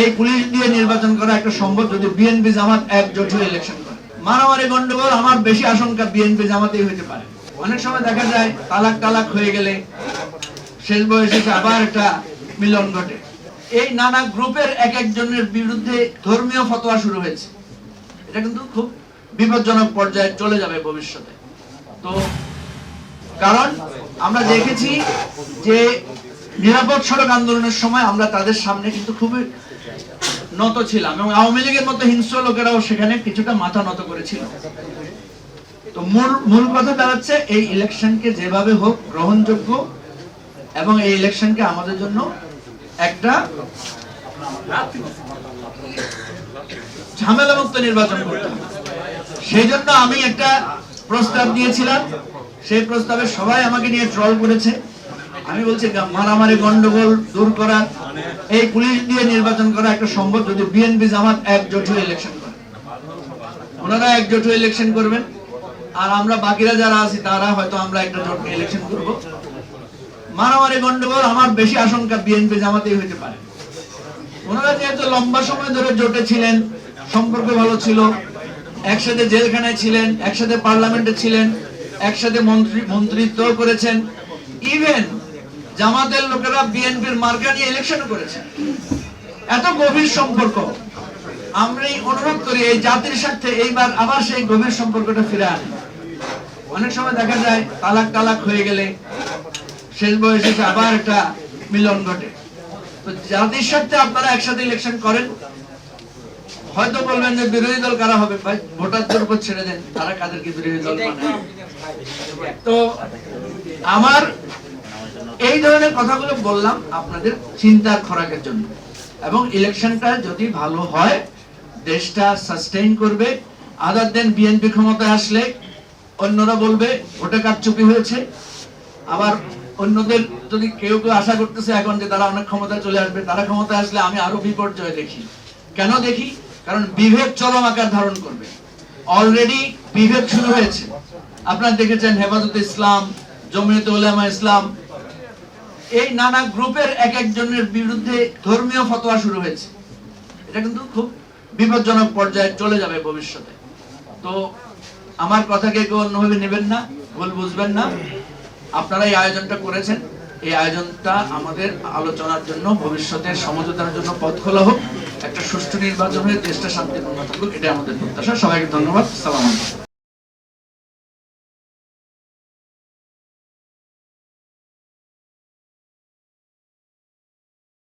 এই পুলিশ দিয়ে নির্বাচন করা একটা সম্ভব যদি বিএনপি জামাত একজোট হয়ে ইলেকশন করে। মারামারি গন্ডগোল আমার বেশি আশঙ্কা বিএনপি জামাতেই হইতে পারে। অনেক সময় দেখা যায়, তালাক তালাক হয়ে গেলে শেষ বয়সে আবার একটা মিলন ঘটে। এই নানা গ্রুপের এক একজনের বিরুদ্ধে ধর্মীয় ফতোয়া শুরু হয়েছে। এটা কিন্তু খুব বিপজ্জনক পর্যায়ে চলে যাবে ভবিষ্যতে। তো কারণ আমরা দেখেছি যে নিরাপদ সড়ক আন্দোলনের সময় আমরা তাদের সামনে কিন্তু খুবই নত ছিলাম এবং আওয়ামী লীগের মতো হিংস্র লোকেরাও সেখানে কিছুটা মাথা নত করেছিল। তো মূল মূল কথা দাঁড়াচ্ছে এই ইলেকশনকে যেভাবে হোক গ্রহণযোগ্য এবং এই ইলেকশনকে আমাদের জন্য একটা ঝামেলা মুক্ত নির্বাচন করতে হবে। সেই জন্য আমি একটা প্রস্তাব দিয়েছিলাম। সেই প্রস্তাবে সবাই আমাকে নিয়ে ট্রল করেছে। আমি বলছি, মারামারি গন্ডগোল দূর করা এই পুলিশ দিয়ে নির্বাচন করা একটা সম্ভব যদি বিএনপি জামাত একজোট হয়ে ইলেকশন করে। ওনারা একজোট হয়ে ইলেকশন করবেন। আর আমরা বাকিরা যারা আছি, তারা হয়তো আমরা একটা জোট নিয়ে ইলেকশন করব। মারামারি গন্ডগোল আমার বেশি আশঙ্কা বিএনপি জামাতেই হইতে পারে। ওনারা যেহেতু লম্বা সময় ধরে জোটে ছিলেন, সম্পর্ক ভালো ছিল, একসাথে জেলখানায় ছিলেন, একসাথে পার্লামেন্টে ছিলেন, একসাথে মন্ত্রী মন্ত্রিত্ব করেছেন। ইভেন জামাতের লোকেরা বিএনপির মার্কা নিয়ে ইলেকশন করেছেন এত গভীর সম্পর্ক। আমরা অনুরোধ করি এই জাতির সাথে এইবার আবার সেই গভীর সম্পর্কটা ফিরে আনি। অনেক সময় দেখা যায় তালাক তালাক হয়ে গেলে শেষ বয়সে আবার একটা মিলন ঘটে। তো জাতির সাথে আপনারা একসাথে ইলেকশন করেন। হয়তো বলবেন যে বিরোধী দল কারা হবে? ভাই, ভোটারদের উপর ছেড়ে দেন। তারা কাদেরকে বিরোধী দল বানায় তো আমার এই ধরনের কথাগুলো বললাম আপনাদের চিন্তার খোরাকের জন্য। এবং ইলেকশনটা যদি ভালো হয়, দেশটা সাস্টেইন করবে আদার দেন বিএনপি ক্ষমতায় আসলে অন্যরা বলবে, ভোটে কারচুপি হয়েছে? আবার অন্যদের যদি কেউ কেউ আশা করতেছে এখন যে তারা অনেক ক্ষমতায় চলে আসবে, তারা ক্ষমতায় আসলে আমি আরও বিপর্যয় দেখি। কেন দেখি? কারণ বিভেদ চরম আকার ধারণ করবে। অলরেডি বিভেদ শুরু হয়েছে। আপনারা দেখেছেন হেফাজত ইসলাম, জমিয়ত উলামা ইসলাম এই নানা গ্রুপের এক একজনের বিরুদ্ধে ধর্মীয় ফতোয়া শুরু হয়েছে। এটা কিন্তু খুব বিপজ্জনক পর্যায়ে চলে যাবে ভবিষ্যতে। তো আমার কথাকে কেউ অন্যভাবে নেবেন না, ভুল বুঝবেন না। আপনারা এই আয়োজনটা করেছেন। এই আয়োজনটা আমাদের আলোচনার জন্য, ভবিষ্যতের সমঝোতার জন্য পথ খোলা হোক। একটা সুষ্ঠু নির্বাচন হয়ে দেশটা শান্তিপূর্ণ থাকুক এটা আমাদের প্রত্যাশা। সবাইকে ধন্যবাদ। সালাম আলাইকুম।